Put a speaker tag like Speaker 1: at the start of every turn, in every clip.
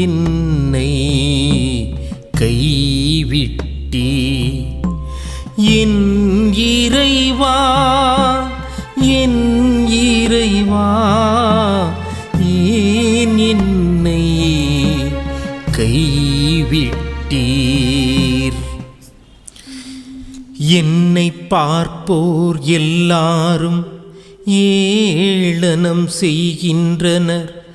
Speaker 1: என்னை கைவிட்டி. என் இறைவா என் இறைவா ஏன் என்னை கைவிட்டீர்? என்னை பார்ப்போர் எல்லாரும் ஏளனம் செய்கின்றனர்.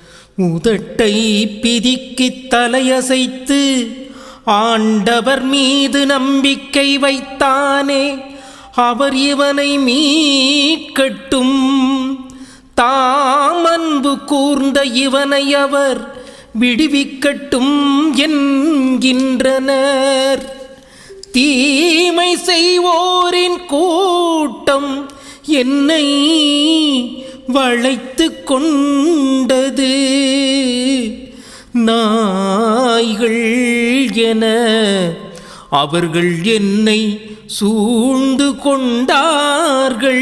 Speaker 1: உதட்டை பிதிக்கித் தலையசைத்து ஆண்டவர் மீது நம்பிக்கை வைத்தானே அவர் இவனை மீட்கட்டும். தாம் அன்பு கூர்ந்த இவனை அவர் விடுவிக்கட்டும் என்கின்றனர். தீமை செய்வோரின் கூட்டம் என்னை வளைத்து கொண்டது நாய்கள் என. அவர்கள் என்னை சூழ்ந்து கொண்டார்கள்.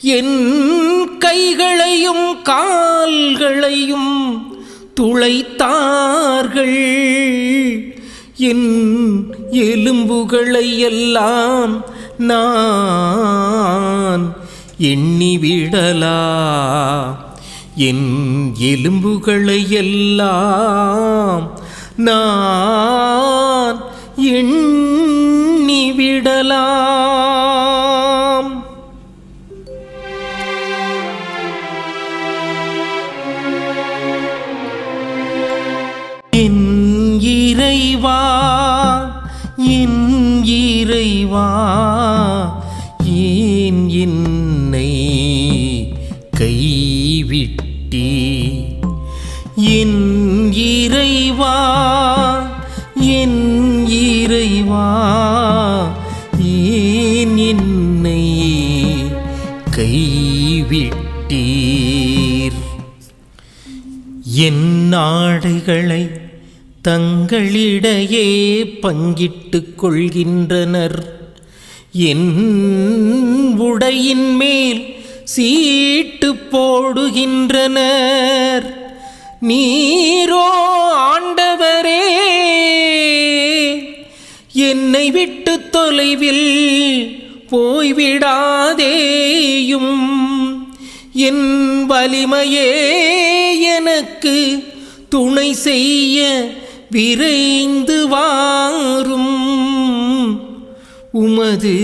Speaker 1: என் கைகளையும் கால்களையும் துளைத்தார்கள். என் எலும்புகளை எல்லாம் நான் எண்ணிவிடலா என் எலும்புகளை எல்லாம் நான் எண்ணிவிடலாம் என் இறைவா என் இறைவா கைவிட்டீர் என் நாடுகளை தங்களிடையே பங்கிட்டுக் கொள்கின்றனர். என் உடையின் மேல் சீட்டு போடுகின்றனர். நீரோ ஆண்டவரே என்னை விட்டு தொலைவில் போய்விடா. போய்விடாதேயும் என் வலிமையே எனக்கு துணை செய்ய விரைந்து வாரும். உமது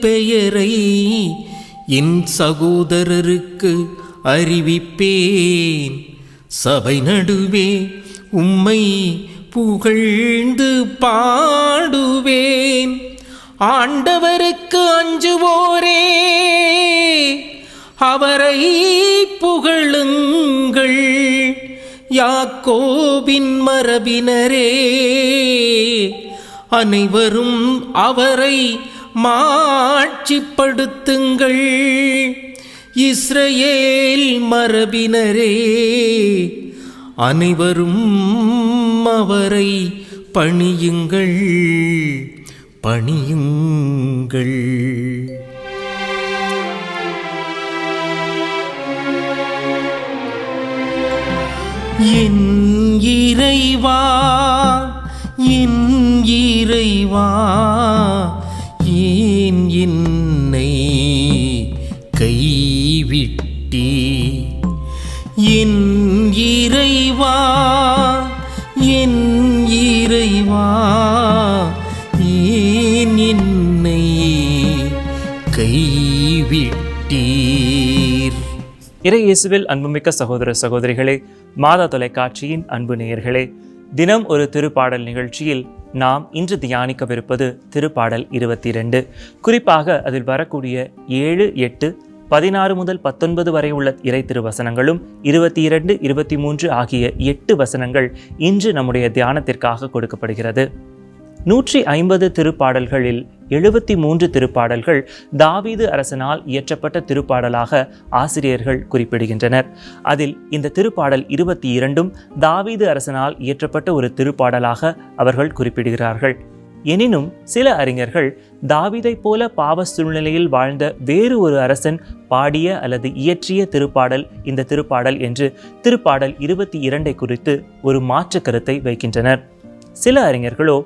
Speaker 1: பெயரை என் சகோதரருக்கு அறிவிப்பேன். சபை நடுவே உம்மை புகழ்ந்து பாடுவேன். ஆண்டவருக்கு அஞ்சுவோரே. அவரை புகழுங்கள். யாக்கோபின் மரபினரே. அனைவரும் அவரை மாட்சிப்படுத்துங்கள். இஸ்ரேல் மரபினரே. அனைவரும் அவரை பணியுங்கள். பணியுங்கள். என் இறைவா என் இறைவா ஏன் என்னை கைவிட்டி? என் இறைவா என் இறைவா
Speaker 2: இறை இயேசுவில் அன்புமிக்க சகோதர சகோதரிகளே மாதா தொலைக்காட்சியின் அன்பு நேயர்களே தினம் ஒரு திருப்பாடல் நிகழ்ச்சியில் நாம் இன்று தியானிக்கவிருப்பது திருப்பாடல் இருபத்தி ரெண்டு குறிப்பாக அதில் வரக்கூடிய ஏழு எட்டு பதினாறு முதல் பத்தொன்பது வரை உள்ள இறை திருவசனங்களும் இருபத்தி இரண்டு இருபத்தி மூன்று ஆகிய எட்டு வசனங்கள் இன்று நம்முடைய தியானத்திற்காக கொடுக்கப்படுகிறது. நூற்றி ஐம்பது திருப்பாடல்களில் எழுபத்தி மூன்று திருப்பாடல்கள் தாவீது அரசனால் இயற்றப்பட்ட திருப்பாடலாக ஆசிரியர்கள் குறிப்பிடுகின்றனர். அதில் இந்த திருப்பாடல் இருபத்தி இரண்டும் தாவீது அரசனால் இயற்றப்பட்ட ஒரு திருப்பாடலாக அவர்கள் குறிப்பிடுகிறார்கள். எனினும் சில அறிஞர்கள் தாவீதைப் போல பாவ சூழ்நிலையில் வாழ்ந்த வேறு ஒரு அரசன் பாடிய அல்லது இயற்றிய திருப்பாடல் இந்த திருப்பாடல் என்று திருப்பாடல் இருபத்தி இரண்டை குறித்து ஒரு மாற்று கருத்தை வைக்கின்றனர். சில அறிஞர்களோ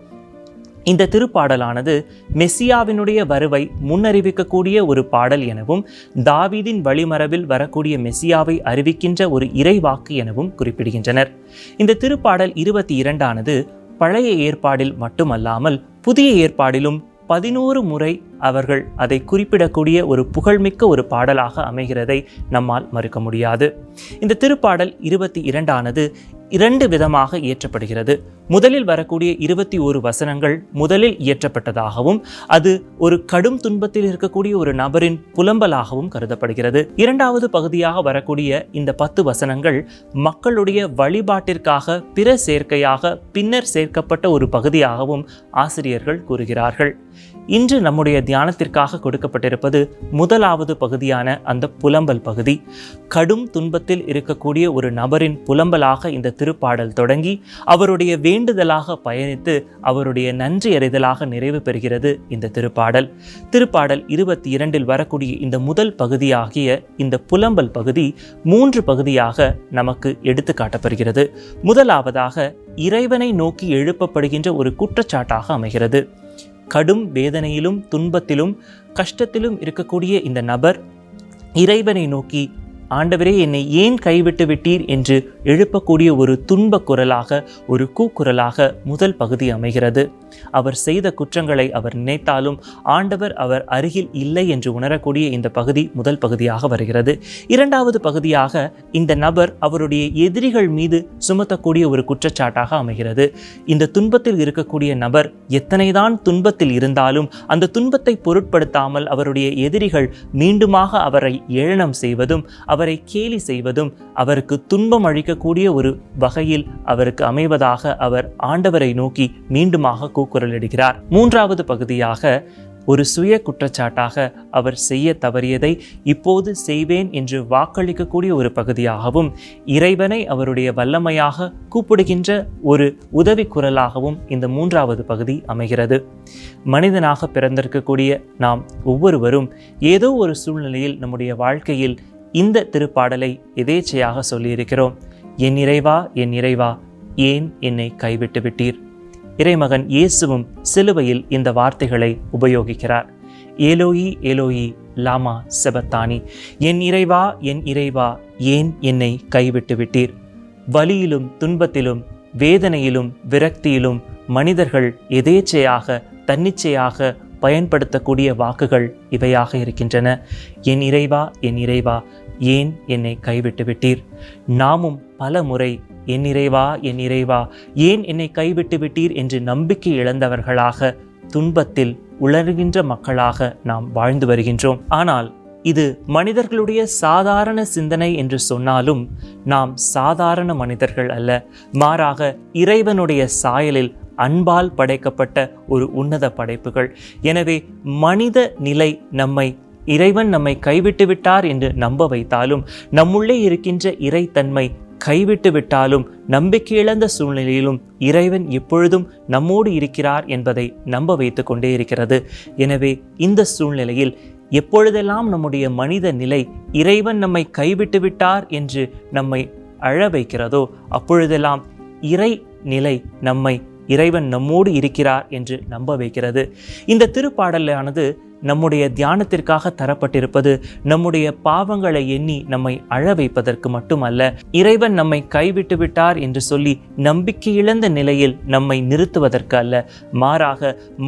Speaker 2: இந்த திருப்பாடலானது மெஸ்ஸியாவினுடைய வருவை முன்னறிவிக்கக்கூடிய ஒரு பாடல் எனவும் தாவீதின் வழிமரபில் வரக்கூடிய மெஸ்ஸியாவை அறிவிக்கின்ற ஒரு இறைவாக்கு எனவும் குறிப்பிடுகின்றனர். இந்த திருப்பாடல் இருபத்தி இரண்டானது பழைய ஏற்பாடில் மட்டுமல்லாமல் புதிய ஏற்பாடிலும் பதினோரு முறை அவர்கள் அதை குறிப்பிடக்கூடிய ஒரு புகழ்மிக்க ஒரு பாடலாக அமைகிறதை நம்மால் மறுக்க முடியாது. இந்த திருப்பாடல் இருபத்தி இரண்டானது இரண்டு விதமாக இயற்றப்படுகிறது. முதலில் வரக்கூடிய இருபத்தி ஒரு வசனங்கள் முதலில் இயற்றப்பட்டதாகவும் அது ஒரு கடும் துன்பத்தில் இருக்கக்கூடிய ஒரு நபரின் புலம்பலாகவும் கருதப்படுகிறது. இரண்டாவது பகுதியாக வரக்கூடிய இந்த பத்து வசனங்கள் மக்களுடைய வழிபாட்டிற்காக பிற சேர்க்கையாக பின்னர் சேர்க்கப்பட்ட ஒரு பகுதியாகவும் ஆசிரியர்கள் கூறுகிறார்கள். இன்று நம்முடைய தியானத்திற்காக கொடுக்கப்பட்டிருப்பது முதலாவது பகுதியான அந்த புலம்பல் பகுதி. கடும் துன்பத்தில் இருக்கக்கூடிய ஒரு நபரின் புலம்பலாக இந்த திருப்பாடல் தொடங்கி அவருடைய வேண்டுதலாக பயணித்து அவருடைய நன்றி அறிதலாக நிறைவு பெறுகிறது இந்த திருப்பாடல். திருப்பாடல் இருபத்தி இரண்டில் வரக்கூடிய இந்த முதல் பகுதியாகிய இந்த புலம்பல் பகுதி மூன்று பகுதியாக நமக்கு எடுத்து காட்டப்படுகிறது முதலாவதாக இறைவனை நோக்கி எழுப்பப்படுகின்ற ஒரு குற்றச்சாட்டாக அமைகிறது. கடும் வேதனையிலும் துன்பத்திலும் கஷ்டத்திலும் இருக்கக்கூடிய இந்த நபர் இறைவனை நோக்கி ஆண்டவரே என்னை ஏன் கைவிட்டு விட்டீர் என்று எழுப்பக்கூடிய ஒரு துன்ப குரலாக ஒரு கூக்குரலாக முதல் பகுதி அமைகிறது. அவர் செய்த குற்றங்களை அவர் நினைத்தாலும் ஆண்டவர் அவர் அருகில் இல்லை என்று உணரக்கூடிய இந்த பகுதி முதல் பகுதியாக வருகிறது. இரண்டாவது பகுதியாக இந்த நபர் அவருடைய எதிரிகள் மீது சுமத்தக்கூடிய ஒரு குற்றச்சாட்டாக அமைகிறது. இந்த துன்பத்தில் இருக்கக்கூடிய நபர் எத்தனைதான் துன்பத்தில் இருந்தாலும் அந்த துன்பத்தை பொருட்படுத்தாமல் அவருடைய எதிரிகள் மீண்டுமாக அவரை ஏளனம் செய்வதும் அவரை கேலி செய்வதும் அவருக்கு துன்பம் அளிக்கக்கூடிய ஒரு வகையில் அவருக்கு அமைவதாக அவர் ஆண்டவரை நோக்கி மீண்டுமாக கூ கூக்குரலிடுகிறார் மூன்றாவது பகுதியாக ஒரு சுய குற்றச்சாட்டாக அவர் செய்ய தவறியதை இப்போது செய்வேன் என்று வாக்களிக்கக்கூடிய ஒரு பகுதியாகவும் இறைவனை அவருடைய வல்லமையாக கூப்பிடுகின்ற ஒரு உதவி குரலாகவும் இந்த மூன்றாவது பகுதி அமைகிறது. மனிதனாக பிறந்திருக்கக்கூடிய நாம் ஒவ்வொருவரும் ஏதோ ஒரு சூழ்நிலையில் நம்முடைய வாழ்க்கையில் இந்த திருப்பாடலை எதேச்சையாக சொல்லியிருக்கிறோம். என் இறைவா என் இறைவா ஏன் என்னை கைவிட்டு விட்டீர்? இறைமகன் இயேசுவும் சிலுவையில் இந்த வார்த்தைகளை உபயோகிக்கிறார். ஏலோயி ஏலோயி லாமா செபத்தானி என் இறைவா என் இறைவா ஏன் என்னை கைவிட்டு விட்டீர்? வலியிலும் துன்பத்திலும் வேதனையிலும் விரக்தியிலும் மனிதர்கள் எதேச்சையாக தன்னிச்சையாக பயன்படுத்தக்கூடிய வாக்குகள் இவையாக இருக்கின்றன. என் இறைவா என் இறைவா ஏன் என்னை கைவிட்டு விட்டீர்? நாமும் பல முறை என் இறைவா என் இறைவா ஏன் என்னை கைவிட்டு விட்டீர் என்று நம்பிக்கை இழந்தவர்களாக துன்பத்தில் உளறுகின்ற மக்களாக நாம் வாழ்ந்து வருகின்றோம். ஆனால் இது மனிதர்களுடைய சாதாரண சிந்தனை என்று சொன்னாலும் நாம் சாதாரண மனிதர்கள் அல்ல. மாறாக இறைவனுடைய சாயலில் அன்பால் படைக்கப்பட்ட ஒரு உன்னத படைப்புகள். எனவே மனித நிலை நம்மை இறைவன் நம்மை கைவிட்டு விட்டார் என்று நம்ப வைத்தாலும் நம்முள்ளே இருக்கின்ற இறைத்தன்மை கைவிட்டு விட்டாலும் நம்பிக்கை இழந்த சூழ்நிலையிலும் இறைவன் எப்பொழுதும் நம்மோடு இருக்கிறார் என்பதை நம்ப வைத்து கொண்டே இருக்கிறது. எனவே இந்த சூழ்நிலையில் எப்பொழுதெல்லாம் நம்முடைய மனித நிலை இறைவன் நம்மை கைவிட்டு விட்டார் என்று நம்மை அழ வைக்கிறதோ அப்பொழுதெல்லாம் இறை நிலை நம்மை இறைவன் நம்மோடு இருக்கிறார் என்று நம்ப வைக்கிறது. இந்த திருப்பாடலானது நம்முடைய தியானத்திற்காக தரப்பட்டிருப்பது நம்முடைய பாவங்களை எண்ணி நம்மை அழ வைப்பதற்கு மட்டுமல்ல இறைவன் நம்மை கைவிட்டு விட்டார் என்று சொல்லி நம்பிக்கை இழந்த நிலையில் நம்மை நிறுத்துவதற்கு அல்ல. மாறாக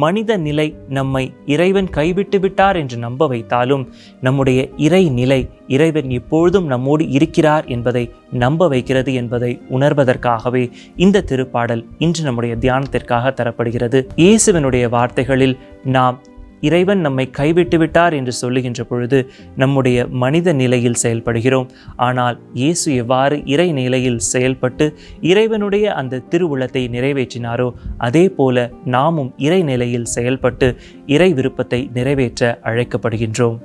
Speaker 2: மனித நிலை நம்மை இறைவன் கைவிட்டு விட்டார் என்று நம்ப வைத்தாலும் நம்முடைய இறை நிலை இறைவன் எப்பொழுதும் நம்மோடு இருக்கிறார் என்பதை நம்ப வைக்கிறது என்பதை உணர்வதற்காகவே இந்த திருப்பாடல் இன்று நம்முடைய தியானத்திற்காக தரப்படுகிறது. இயேசுவனுடைய வார்த்தைகளில் நாம் இறைவன் நம்மை கைவிட்டு விட்டார் என்று சொல்லுகின்ற பொழுது நம்முடைய மனித நிலையில் செயல்படுகிறோம். ஆனால் இயேசு எவ்வாறு இறை நிலையில் செயல்பட்டு இறைவனுடைய அந்த திருவுளத்தை நிறைவேற்றினாரோ அதே போல நாமும் இறை நிலையில் செயல்பட்டு இறை விருப்பத்தை நிறைவேற்ற அழைக்கப்படுகின்றோம்.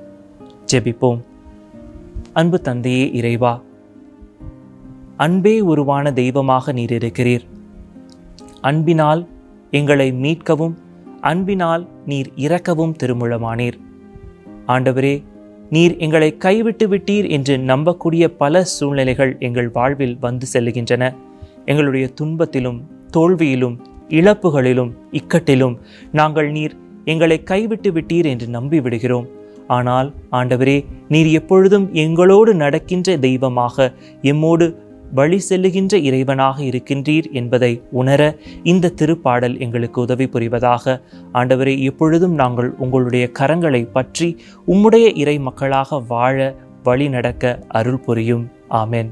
Speaker 2: ஜெபிப்போம். அன்பு தந்தையே இறைவா அன்பே உருவான தெய்வமாக நீர் இருக்கிறீர். அன்பினால் எங்களை மீட்கவும் அன்பினால் நீர் இறக்கவும் திருமுழமானீர் ஆண்டவரே நீர் எங்களை கைவிட்டு விட்டீர் என்று நம்பக்கூடிய பல சூழ்நிலைகள் எங்கள் வாழ்வில் வந்து செல்லுகின்றன. எங்களுடைய துன்பத்திலும் தோல்வியிலும் இழப்புகளிலும் இக்கட்டிலும் நாங்கள் நீர் எங்களை கைவிட்டு விட்டீர் என்று நம்பி விடுகிறோம். ஆனால் ஆண்டவரே நீர் எப்பொழுதும் எங்களோடு நடக்கின்ற தெய்வமாக எம்மோடு வழி செல்லுகின்ற இறைவனாக இருக்கின்றீர் என்பதை உணர இந்த திருப்பாடல் எங்களுக்கு உதவி புரிவதாக. ஆண்டவரே எப்பொழுதும் நாங்கள் உங்களுடைய கரங்களை பற்றி உம்முடைய இறை மக்களாக வாழ வழி நடக்க அருள் புரியும். ஆமேன்.